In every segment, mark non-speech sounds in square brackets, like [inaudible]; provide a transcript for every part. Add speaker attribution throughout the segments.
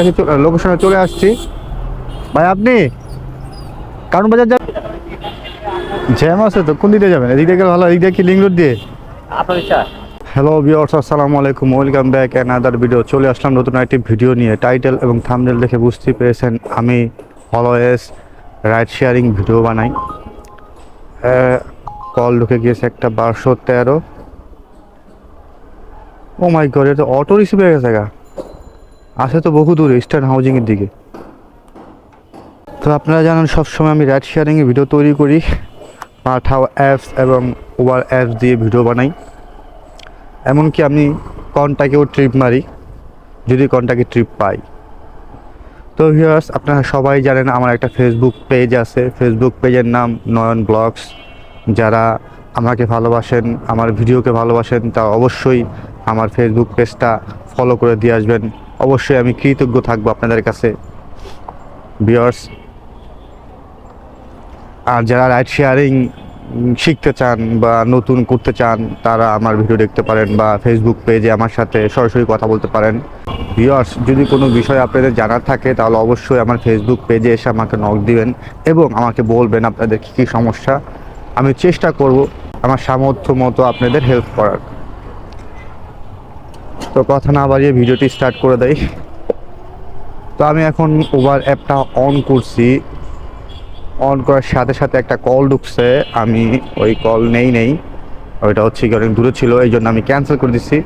Speaker 1: কাছে লোকেশনে চলে আসছি। ভাই আপনি? কারণ বাজার যাবেন জ্যাম আছে তো কোন দিকে যাবেন? এদিক দিয়ে ভালো এদিক দিয়ে কি লিঙ্ক রোড দিয়ে?
Speaker 2: আপনার ইচ্ছা।
Speaker 1: হ্যালো ভিউয়ার্স আসসালামু আলাইকুম ওয়েলকাম ব্যাক অ্যানাদার ভিডিও চলে আসলাম নতুন একটি ভিডিও নিয়ে। টাইটেল এবং থাম্বনেল দেখে বুঝতে পেরেছেন আমি অলওয়েজ রাইড শেয়ারিং ভিডিও বানাই। কল ঢুকে গিয়েছে একটা বারোশো তেরো। ও মাই গড এটা অটো রিসিভ হয়ে গেছে গা। আসে তো বহু দূরে ইস্টার্ন হাউজিংয়ের দিকে। তো আপনারা জানেন, সবসময় আমি রাইড শেয়ারিংয়ে ভিডিও তৈরি করি। পাঠাও অ্যাপস এবং ওভার অ্যাপস দিয়ে ভিডিও বানাই। এমনকি আমি কন্টাকেও ট্রিপ মারি, যদি কন্টাকে ট্রিপ পাই। তো ভিউয়ার্স আপনারা সবাই জানেন, আমার একটা ফেসবুক পেজ আছে। ফেসবুক পেজের নাম নয়ন ব্লগস। যারা আমাকে ভালোবাসেন, আমার ভিডিওকে ভালোবাসেন, তা অবশ্যই আমার ফেসবুক পেজটা ফলো করে দিয়ে আসবেন। অবশ্যই আমি কৃতজ্ঞ থাকব আপনাদের কাছে। ভিউয়ার্স আর যারা রাইড শেয়ারিং শিখতে চান বা নতুন করতে চান, তারা আমার ভিডিও দেখতে পারেন বা ফেসবুক পেজে আমার সাথে সরাসরি কথা বলতে পারেন। ভিউয়ার্স যদি কোনো বিষয় আপনাদের জানার থাকে, তাহলে অবশ্যই আমার ফেসবুক পেজে এসে আমাকে নক দিবেন এবং আমাকে বলবেন আপনাদের কী কী সমস্যা। আমি চেষ্টা করব আমার সামর্থ্য মতো আপনাদের হেল্প করার। তো কথা না বাড়িয়ে ভিডিওটি স্টার্ট করে দেয় তো আমি এখন ওভার অ্যাপটা অন করছি। অন করার সাথে সাথে একটা কল ঢুকছে। আমি ওই কল নেই নেই। ওইটা হচ্ছে কি অনেক দূরে ছিল, এই জন্য আমি ক্যান্সেল করে দিচ্ছি।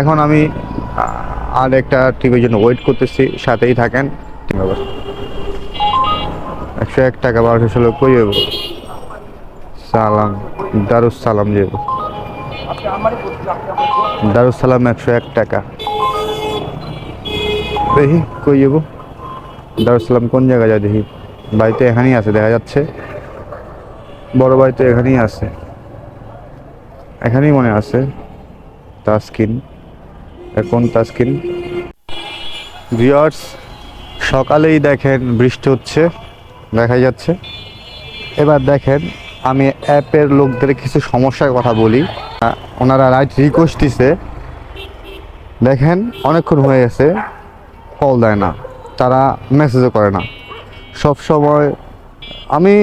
Speaker 1: এখন আমি আর একটা ট্রিপের জন্য ওয়েট করতেছি। সাথেই থাকেন। একশো এক টাকা বারোশো ষোলো, কই সালাম, দারুস সালাম যাব। দারুস সালাম একশো এক টাকা। দেখি, কই যাব? দারুস সালাম কোন জায়গায় যায় দেখি? বাড়িতে এখানেই আছে, দেখা যাচ্ছে। বড় বাড়িতে এখানেই আছে। এখানেই মনে আছে। তাস্কিন। এখন তাস্কিন? ভিওয়ার্স সকালেই দেখেন বৃষ্টি হচ্ছে দেখা যাচ্ছে। এবার দেখেন, আমি অ্যাপের লোকদের কিছু সমস্যার কথা বলি। ওনারা রাইট রিকোয়েস্ট দিছে। দেখেন, অনেকক্ষণ হয়ে গেছে কল দেয় না, তারা মেসেজও করে না। সব সময়, আমি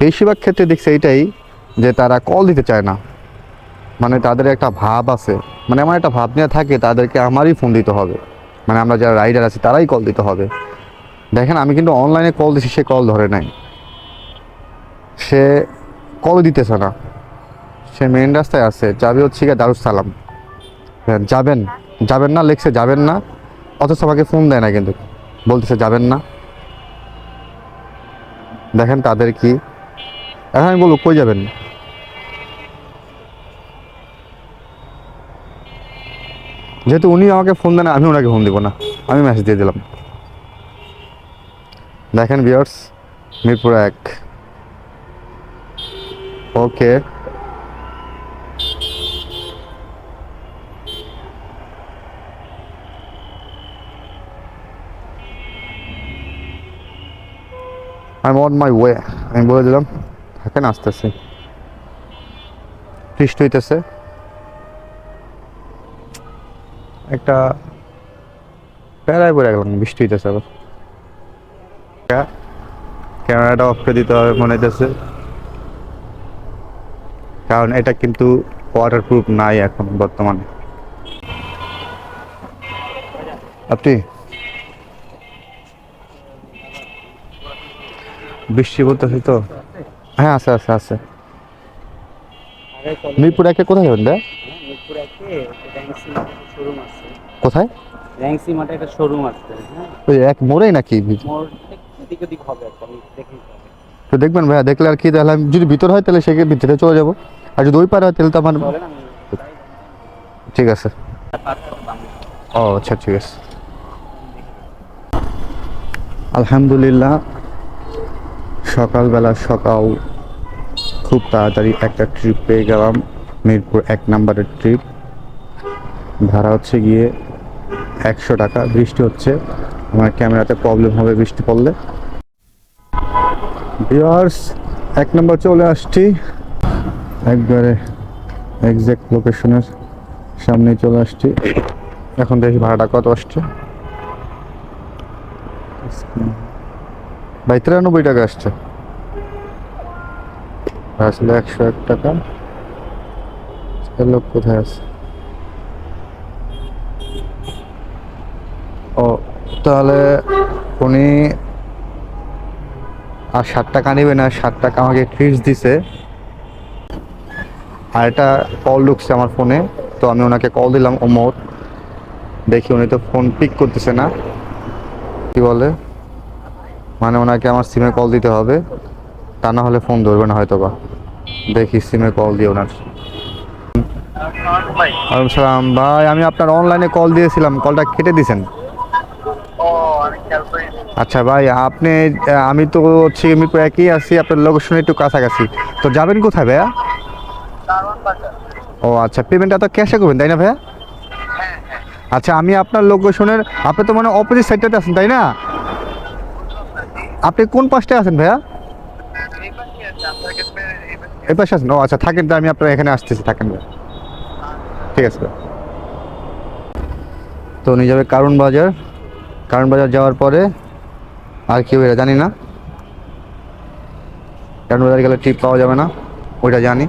Speaker 1: বেশিরভাগ ক্ষেত্রে দেখছি এটাই যে তারা কল দিতে চায় না। মানে তাদের একটা ভাব আছে মানে আমার একটা ভাব নিয়ে থাকে, তাদেরকে আমারই ফোন দিতে হবে। মানে আমরা যারা রাইডার আছি, তারাই কল দিতে হবে। দেখেন, আমি কিন্তু অনলাইনে কল দিছি, সে কল ধরে নাই। সে কল দিতেছে না। সে মেন রাস্তায় আছে। যাবে হচ্ছে গিয়ে দারুস সালাম হ্যাঁ, যাবেন। যাবেন না লেখছে যাবেন না। অথচ আমাকে ফোন দেয় না কিন্তু। বলতেছে যাবেন না। দেখেন তাদের কি। এখন আমি বলব কই যাবেন? যেহেতু উনি আমাকে ফোন দেন আমি ওনাকে ফোন দিব না। আমি মেসেজ দিয়ে দিলাম। দেখেন বিয়ার্স মিরপুর এক। Okay. I on my way আমি বলে দিলাম, থাকেন, আসতেছি। বৃষ্টি হইতেছে। একটা প্যারায় পড়ে গেলাম, বৃষ্টি হইতেছে আবার। ক্যা- ক্যামেরাটা অফ করে দিতে হবে, মনে হইতেছে। কারণ এটা কিন্তু ওয়াটার প্রুফ নাই এখন বর্তমানে। আপনি? বৃষ্টি বলতেছে তো? হ্যাঁ আছে আছে আছে। মিরপুর একে কোথায় যাবেন দা
Speaker 2: মিরপুর একে শোরুম আছে।
Speaker 1: কোথায়?
Speaker 2: র্যাংসি মাঠে একটা শোরুম আছে হ্যাঁ।
Speaker 1: ওই এক মোড়েই নাকি?
Speaker 2: মোর এদিক ওদিক হবে একটা দেখে
Speaker 1: তো দেখবেন ভাইয়া দেখলে আর কি তাহলে আমি যদি ভিতর হয় তাহলে সেকে ভিতরে চলে যাব। আর যদি ওই পারে হয় তাহলে তো আমার ঠিক আছে। ও আচ্ছা ঠিক আছে। আলহামদুলিল্লাহ। সকালবেলা সকাল খুব তাড়াতাড়ি একটা ট্রিপ পেয়ে গেলাম, মিরপুর এক নাম্বারের ট্রিপ ভাড়া হচ্ছে গিয়ে একশো টাকা, বৃষ্টি হচ্ছে। আমার ক্যামেরাতে প্রবলেম হবে বৃষ্টি পড়লে। ভিউয়ার্স এক নম্বর চলে আসছি। একবারে এক্সাক্ট লোকেশনের সামনে চলে আসছি। এখন দেখি ভাড়াটা কত আসছে। ভাই, তিরানব্বই টাকা আসছে। আসলে একশো এক টাকা। লোক কোথায় আছে? ও, তাহলে উনি আর ষাট টাকা নেবে না, ষাট টাকা আমাকে ফিক্স দিছে। আর এটা কল ঢুকছে আমার ফোনে তো আমি ওনাকে কল দিলাম, ওমর। দেখি উনি তো ফোন পিক করতেছে না। কি বলে? মানে ওনাকে আমার সিমে কল দিতে হবে। তা না হলে ফোন ধরবে না হয়তো বা দেখি সিমে কল দিয়ে ওনার। ওয়ালাইকুম সালাম ভাই আমি আপনার অনলাইনে কল দিয়েছিলাম। কলটা কেটে দিয়েছেন? আচ্ছা ভাই আপনি আমি তো হচ্ছে আমি মিরপুর একই আছি আপনার লোকেশনে একটু কাছাকাছি। তো যাবেন কোথায় ভাইয়া? ও আচ্ছা পেমেন্টটা তো ক্যাশে করবেন তাই না ভাইয়া? আচ্ছা আমি আপনার লোকেশনের আপনি তো মানে অপোজিট সাইডটাতে আছেন তাই না? আপনি কোন পাশটায় আছেন ভাইয়া? এই পাশে আছেন? ও আচ্ছা থাকেন তো আমি আপনার এখানে আসতেছি থাকেন ভাইয়া ঠিক আছে তো উনি যাবে কারণ বাজার। কারণ বাজার যাওয়ার পরে আর কি ওইটা জানি না। কারণ বাজার গেলে ট্রিপ পাওয়া যাবে না ওইটা জানি।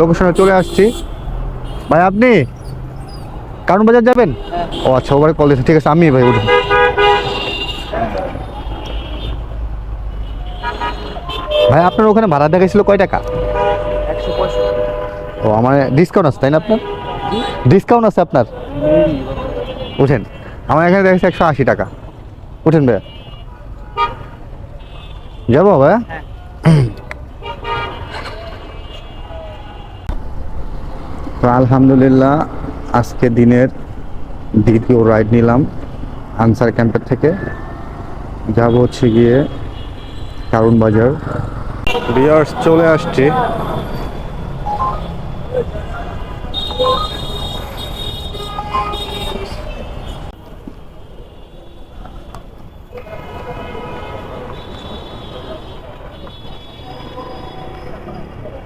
Speaker 1: লোকেশনে চলে আসছি। ভাই আপনি কারণ বাজার যাবেন? ও আচ্ছা ওবারে কল দিয়েছে ঠিক আছে আমি ভাই উঠুন ভাই, আপনার ওখানে ভাড়া দেখাইছিল কয় টাকা? ও, আমার ডিসকাউন্ট আছে, তাই না আপনার? ডিসকাউন্ট আছে আপনার? উঠেন, আমার এখানে দেখেছি একশো আশি টাকা। উঠেন ভাইয়া। যাব ভাইয়া? আলহামদুলিল্লাহ, আজকে দিনের দ্বিতীয় রাইড নিলাম আনসার ক্যাম্পের থেকে। যাব হচ্ছে গিয়ে কারণ বাজার। বিয়ার্স চলে আসছে।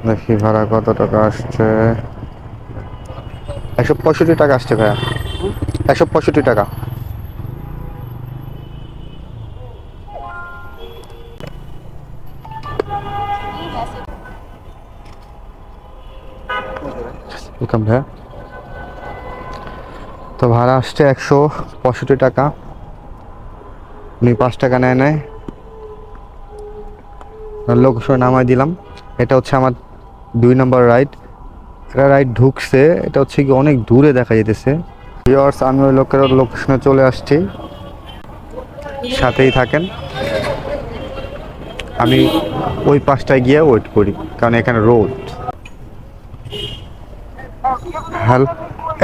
Speaker 1: দেখি ভাড়া কত টাকা আসছে? একশো পঁয়ষট্টি টাকা আসছে ভাইয়া। একশো পঁয়ষট্টি টাকা। ভাইয়া। তো ভাড়া আসছে একশো পঁয়ষট্টি টাকা। উনি পাঁচ টাকা নেয় নেয় লোকেশনে নামাই দিলাম। এটা হচ্ছে আমার দুই নম্বর রাইড। এটা রাইড ঢুকছে, এটা হচ্ছে কি অনেক দূরে দেখা যেতেছে ভিওয়ার্স আমি ওই লোকের লোকেশনে চলে আসছি। সাথেই থাকেন। আমি ওই পাশটায় গিয়ে ওয়েট করি, কারণ এখানে রোড হ্যালো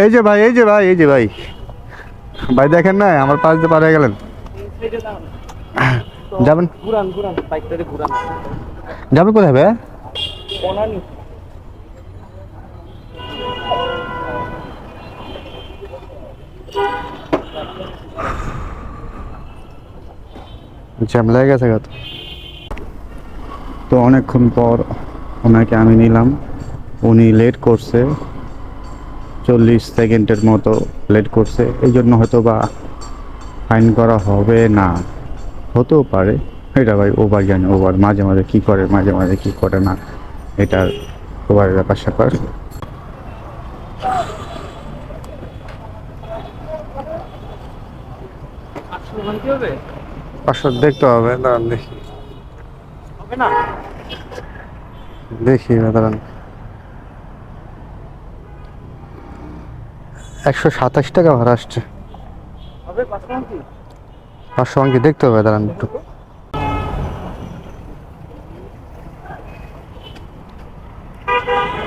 Speaker 1: এই যে ভাই এই যে ভাই এই যে ভাই। ভাই দেখেন না আমার পাশ দিয়ে পার হয়ে গেলেন। যাবেন?
Speaker 2: ঘুরান ঘুরান বাইকটারে ঘুরান।
Speaker 1: যাবেন কোথায় ভাই? জ্যাম লেগে গেছে গা তো। তো অনেকক্ষণ পর ওনাকে আমি নিলাম। উনি লেট করছে। চল্লিশ সেকেন্ডের মতো লেট করছে এই জন্য হয়তো বা ফাইন করা হবে না। হতেও পারে। এটা ভাই ওভার জানে ওভার। মাঝে মাঝে কী করে মাঝে মাঝে কী করে না এটার ওভারের ব্যাপার স্যাপার। পাঁচশো দেখতে হবে দাঁড়ান দেখি। দেখি দাঁড়ান। একশো সাতাশ টাকা ভাড়া আসছে।
Speaker 2: পাঁচশো কি
Speaker 1: দেখতে হবে দাঁড়ান একটু।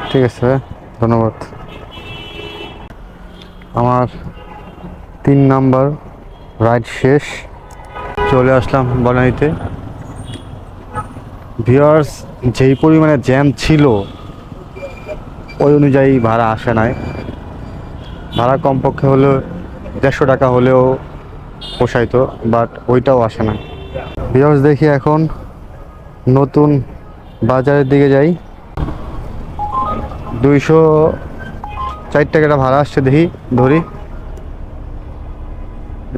Speaker 1: ঠিক আছে ধন্যবাদ। আমার তিন নাম্বার রাইড শেষ। চলে আসলাম বনানীতে। ভিওয়ার্স যেই পরিমাণে জ্যাম ছিল ওই অনুযায়ী ভাড়া আসে নাই। ভাড়া কমপক্ষে হলেও দেড়শো টাকা হলেও পোষাইতো বাট ওইটাও আসে না। ভিওর্স দেখি এখন নতুন বাজারের দিকে যাই। দুইশো চার টাকাটা ভাড়া আসছে দেখি, ধরি।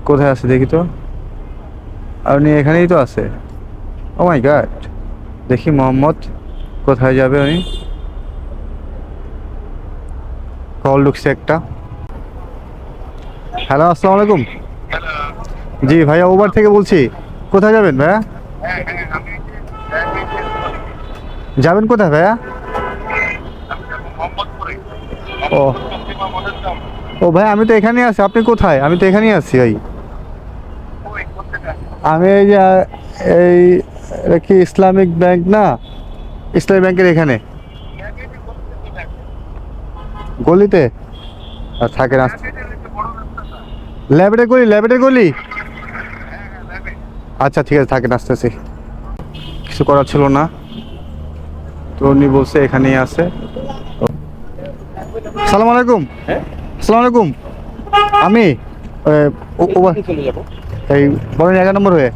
Speaker 1: কোথায় আছে দেখি তো? আর উনি এখানেই তো আছে। ও মাই গড দেখি মোহাম্মদ কোথায় যাবে উনি। কল ঢুকছে একটা। হ্যালো, আসসালামু আলাইকুম। জি, ভাইয়া ওবার থেকে বলছি। কোথায় যাবেন, ভাইয়া? যাবেন কোথায়, ভাইয়া? ও। ও ভাই আমি তো এখানেই আছি। আপনি কোথায়? আমি তো এখানেই আছি, ভাই। আমি এই যে, এই, এটা কি ইসলামিক ব্যাংক না? ইসলামিক ব্যাংকের এখানে। গলিতে? আর থাকেন আস ল্যাবরেটরি গলি ল্যাবরেটরি গলি? আচ্ছা ঠিক আছে থাকেন আসতেছি। কিছু করার ছিল না। তো উনি বলছে এখানেই আছে। সালাম আলাইকুম।
Speaker 2: হ্যাঁ?
Speaker 1: সালাম আলাইকুম। আমি এই বলেন এগারো নম্বর হয়ে।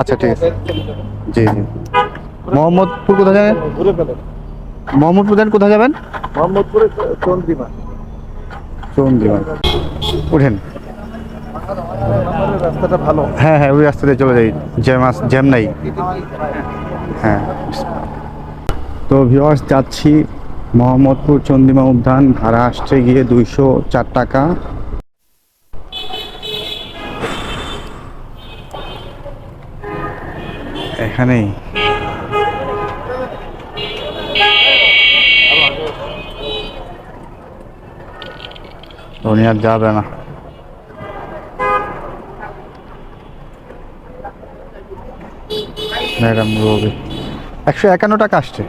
Speaker 1: আচ্ছা, ঠিক আছে। জি জি। মোহাম্মদপুর কোথায় যাবেন? মোহাম্মদপুর যান কোথায় যাবেন?
Speaker 2: মোহাম্মদপুরে চন্দ্রিমা।
Speaker 1: চন্দ্রিমান উঠেন
Speaker 2: রাস্তাটা ভালো।
Speaker 1: হ্যাঁ হ্যাঁ ওই রাস্তাতে চলে যাই। জ্যাম জ্যাম নাই। হ্যাঁ। তো ভিওয়ার্স যাচ্ছি মোহাম্মদপুর চন্দ্রিমা উদ্যান। ভাড়া আসছে গিয়ে দুইশো চার টাকা। এখানেই। আর যাবে না ম্যাডাম রবি একশো একান্ন টাকা আসছে।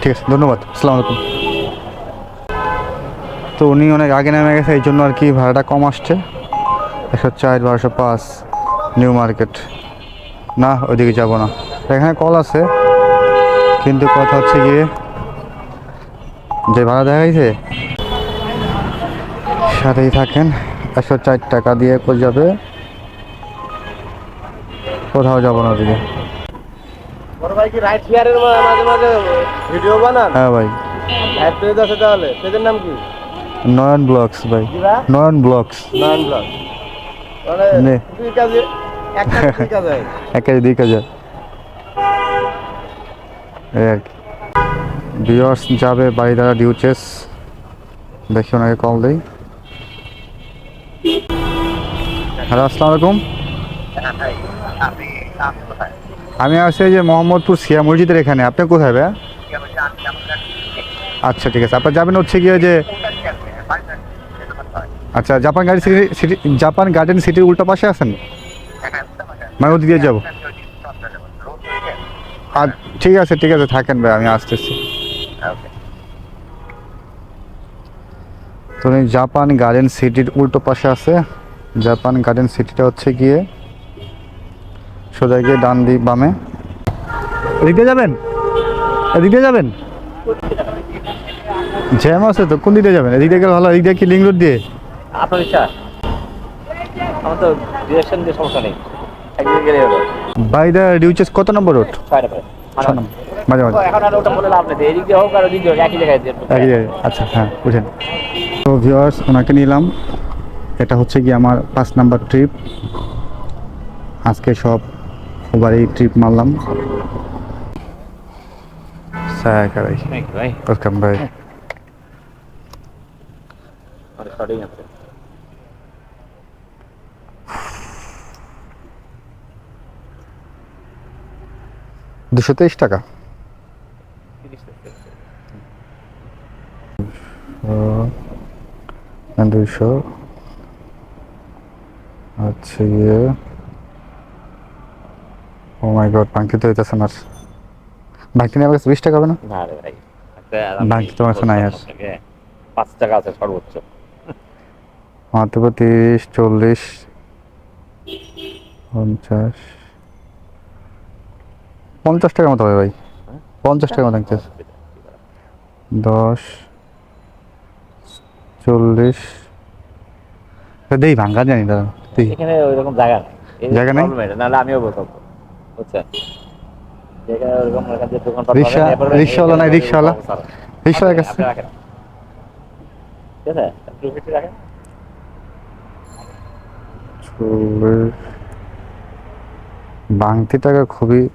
Speaker 1: ঠিক আছে, ধন্যবাদ। আসসালামু আলাইকুম। তো উনি অনেক আগে নেমে গেছে, এই জন্য আর কি ভাড়াটা কম আসছে। একশো চার, বারোশো পাঁচ, নিউ মার্কেট। না, ওইদিকে যাব না। এখানে কল আছে, কিন্তু কথা হচ্ছে গিয়ে যে ভাড়া দেখাইছে? সাথেই থাকেন একশো চার টাকা দিয়ে করে যাবে? কোথাও যাব না
Speaker 2: দিকে
Speaker 1: হ্যাঁ ভাই। নয়ন ব্লগস ভাই। নয়ন ব্লগস।
Speaker 2: মানে
Speaker 1: নে।
Speaker 2: দুই কাজে দুই কাজে। [laughs]
Speaker 1: এক কেজি দুই কেজি। আর কি। বিয়ার্স যাবে দ্বারা ডিউচেস দেখি ওনাকে কল দিই। হ্যালো আসসালামু আলাইকুম। আমি আছি যে মোহাম্মদপুর সিয়া মসজিদের এখানে। আপনি কোথায় ভাইয়া? আচ্ছা ঠিক আছে। আপনার যাবেন হচ্ছে গিয়ে যে আচ্ছা জাপান গাড়ি সিটি জাপান গার্ডেন সিটির উল্টো পাশে আছেন? মানে ওদিক যাব। ঠিক আছে ঠিক আছে, থাকেন ভাই আমি আসতেছি। তো এই জাপান গার্ডেন সিটির উল্টো পাশে আছে। জাপান গার্ডেন সিটিটা হচ্ছে গিয়ে সোজা গিয়ে ডান দিক বামে। এদিক যাবেন? এদিক যাবেন? জ্যাম আছে তো কোন দিকে যাবেন? এদিক দিয়ে গেলে ভালো এদিক দিয়ে কি লিঙ্ক রোড দিয়ে?
Speaker 2: আপনার ইচ্ছা? আমার তো ডিরেকশন দিয়ে সমস্যা নেই। একদিকে গেলে হলো।
Speaker 1: বাই দ্য ডিউচেস কত নম্বর রোড
Speaker 2: পরে
Speaker 1: নম্বর মাঝে মাঝে।
Speaker 2: এখন আর ওটা বলে লাভ নেই এদিক দিয়ে হোক আর ওদিক দিয়ে হোক একই জায়গায়
Speaker 1: একই জায়গায় আচ্ছা হ্যাঁ বুঝেন। তো ভিউয়ার্স ওনাকে নিলাম। এটা হচ্ছে কি আমার পাঁচ নাম্বার ট্রিপ আজকে সব ওবারই ট্রিপ মারলাম।
Speaker 2: ভাই।
Speaker 1: ওয়েলকাম ভাই। দুশো তেইশ টাকা। দুইশো। আচ্ছা গিয়ে ও মাই গড বাঙ্কি তো হইতেছে না বাঙ্কি নিয়ে আমার কাছে বিশ টাকা হবে না?
Speaker 2: না রে ভাই
Speaker 1: বাকি আছে নাই আর।
Speaker 2: পাঁচ টাকা আছে সর্বোচ্চ।
Speaker 1: মাত্র তিরিশ চল্লিশ পঞ্চাশ। পঞ্চাশ টাকার মতো হবে ভাই। পঞ্চাশ টাকার মতো নিতেছে দশ চল্লিশ। দেই ভাঙ্গা জানি দাদা
Speaker 2: এখানে ওই রকম জায়গা
Speaker 1: জায়গা নেই?
Speaker 2: নাহলে আমিও বলতাম। বুঝছেন?
Speaker 1: রিক্সা- রিক্সাওয়ালা নাই, কাছে? বাংতি টাকা খুবই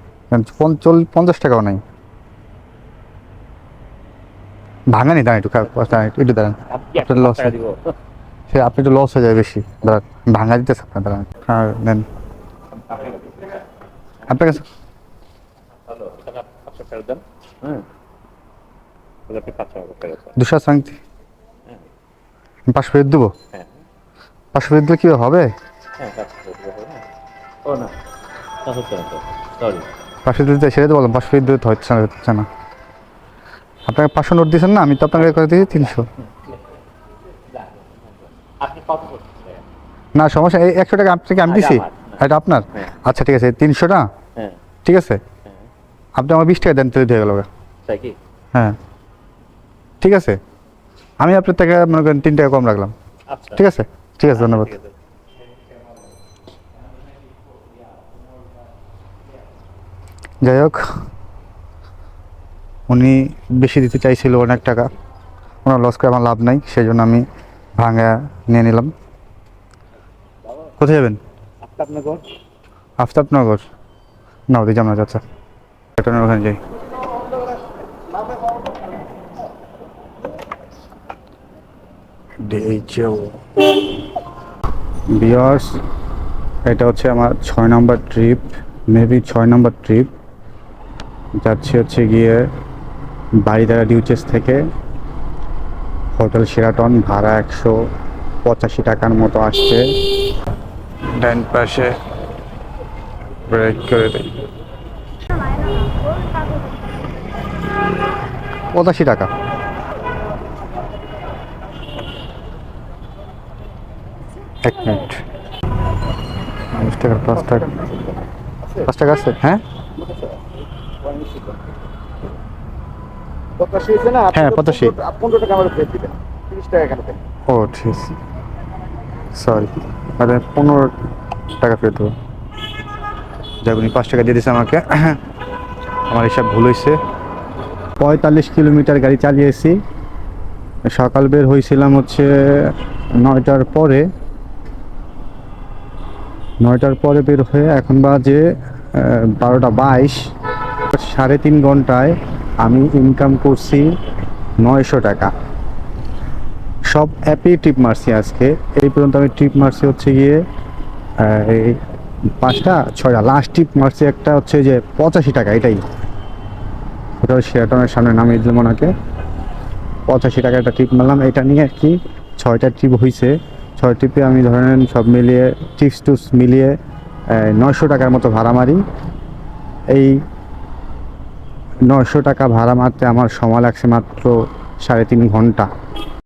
Speaker 1: পঞ্চাশ টাকাও নাই। একটু খারাপ দাঁড়ান একটু একটু দাঁড়ান। আপনার হয়।
Speaker 2: দিব।
Speaker 1: সে আপনি একটু লস হয়ে যায় বেশি। দাঁড়ান ভাঙা দিতেছে আপনার দাঁড়ান। হ্যাঁ নেন। আপনার কাছে দুশো সাংতি পাঁচশো ফেরত দেবো?
Speaker 2: হ্যাঁ।
Speaker 1: পাঁচশো ফেরত দিলে হবে?
Speaker 2: হ্যাঁ হ্যাঁ ও না না সরি।
Speaker 1: পাঁচশো দিতে সেটা তো বললাম পাঁচশো দিতে হচ্ছে না হচ্ছে না। আপনাকে পাঁচশো নোট দিয়েছেন না আমি তো আপনাকে করে দিয়েছি তিনশো। না সমস্যা এই একশো টাকা আপনাকে আমি দিছি এটা আপনার?
Speaker 2: হ্যাঁ।
Speaker 1: আচ্ছা ঠিক আছে তিনশোটা?
Speaker 2: হ্যাঁ।
Speaker 1: ঠিক আছে?
Speaker 2: হ্যাঁ
Speaker 1: আপনি আমার বিশ টাকা দেন তাহলে দিয়ে গেল হ্যাঁ। ঠিক আছে? আমি আপনার থেকে মনে করেন তিন টাকা কম রাখলাম।
Speaker 2: আচ্ছা।
Speaker 1: ঠিক আছে? ঠিক আছে ধন্যবাদ
Speaker 2: ঠিক আছে।
Speaker 1: যাই হোক উনি বেশি দিতে চাইছিল অনেক টাকা। ওনার লস করে আমার লাভ নাই সেই জন্য আমি ভাঙা নিয়ে নিলাম। কোথায় যাবেন?
Speaker 2: ঘর
Speaker 1: আফতাবনগর? না ওদিকে যাব না চাচা একটা ওখানে যাই। বিয়ার্স এটা হচ্ছে আমার ছয় নম্বর ট্রিপ মেবি ছয় নম্বর ট্রিপ যাচ্ছি হচ্ছে গিয়ে বাড়িদারা ডিউচেস থেকে। হোটেল সেরাটন ভাড়া একশো পঁচাশি টাকার মতো আসছে। ডান পাশে ব্রেক করে দিই। পঁচাশি টাকা। এক মিনিট। বিশ টাকার পাঁচ টাকা পাঁচ টাকা আছে? হ্যাঁ?
Speaker 3: পঁচাশি হয়েছে না
Speaker 1: হ্যাঁ, পঁচাশি।
Speaker 3: পনেরো- পনেরো টাকা আমার ফেরত দিবেন তিরিশ টাকা কেন দেন?
Speaker 1: ও ঠিক আছে। সরি মানে পনেরো টাকা ফেরত দেবো। যাক উনি পাঁচ টাকা দিয়ে দিয়েছে আমাকে। আমার হিসাব ভুল হয়েছে। পঁয়তাল্লিশ কিলোমিটার গাড়ি চালিয়েছি। সকাল বের হয়েছিলাম হচ্ছে নয়টার পরে। নয়টার পরে বের হয়ে এখন বাজে বারোটা বাইশ। সাড়ে তিন ঘন্টায় আমি ইনকাম করছি নয়শো টাকা। সব অ্যাপেই ট্রিপ মারছি আজকে। এই পর্যন্ত আমি ট্রিপ মারছি হচ্ছে গিয়ে এই পাঁচটা, ছয়টা। লাস্ট ট্রিপ মারছি একটা হচ্ছে যে পঁচাশি টাকা, এটাই। ওটা শেরাটনের সামনে নামিয়ে দিলাম ওনাকে। পঁচাশি টাকা একটা ট্রিপ মারলাম। এটা নিয়ে আর কি ছয়টা ট্রিপ হয়েছে ছয় ট্রিপে আমি ধরেন সব মিলিয়ে টিপস টুপস মিলিয়ে নয়শো টাকার মতো ভাড়া মারি। এই নয়শো টাকা ভাড়া মারতে আমার সময় লাগছে মাত্র সাড়ে তিন ঘণ্টা।